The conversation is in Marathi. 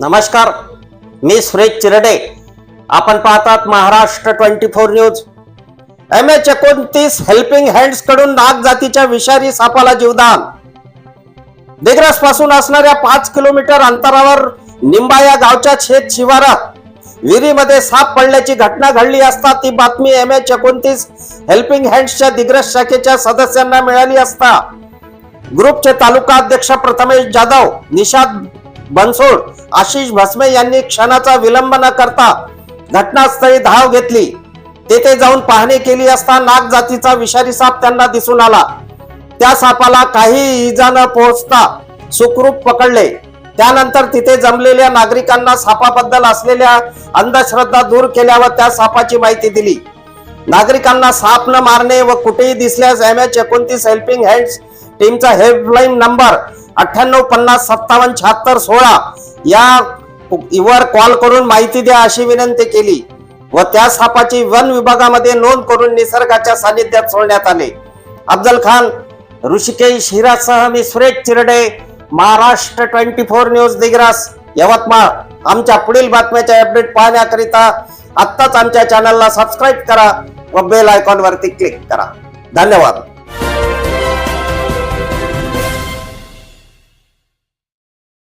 नमस्कार मी सुरेश चिरडे. आपण पाहतात Maharashtra twenty four news. M H एकोणतीस हेल्पिंग हँड्सकडून नाग जातीच्या विषारी सापाला जीवदान. दिग्रसपासून असणाऱ्या पाच किलोमीटर अंतरावर निंबा या गावच्या शेत शिवारात विहिरीमध्ये साप पडल्याची घटना घडली असता ती बातमी एम एच एकोणतीस हेल्पिंग हँड्सच्या दिग्रस शाखेच्या सदस्यांना मिळाली असता. ग्रुपचे तालुका अध्यक्ष प्रथमेश जाधव निषाद बनसोड आशिष भस्मे यांनी क्षणाचा विलंब न करता घटनास्थळी धाव घेतली. तेथे जाऊन पाहणी केली असता नाग जातीचा विषारी साप त्यांना दिसून आला. त्या सापाला काही इजा न पोहोचता सुखरूप पकडले. त्यानंतर तिथे जमलेल्या नागरिकांना सापाबद्दल असलेल्या अंधश्रद्धा दूर केल्यावर त्या सापाची माहिती दिली. नागरिकांना साप न मारणे व कुठेही दिसल्यास एम एच एकोणतीस हेल्पिंग हँड्स टीमचा हेल्पलाईन नंबर अठ्ठ्याण्णव पन्नास सत्तावन्न शहात्तर सोळा या वर कॉल करून माहिती द्या अशी विनंती केली व त्या सापाची वन विभागामध्ये नोंद करून निसर्गाच्या सानिध्यात सोडण्यात आले. अफजल खान ऋषिकेश हिरासह मी Suresh Chirde Maharashtra twenty four news Digras Yavatmal. आमच्या पुढील बातम्याचे अपडेट पाहण्याकरिता आत्ताच आमच्या चॅनलला सबस्क्राईब करा व बेल आयकॉन वरती क्लिक करा. धन्यवाद.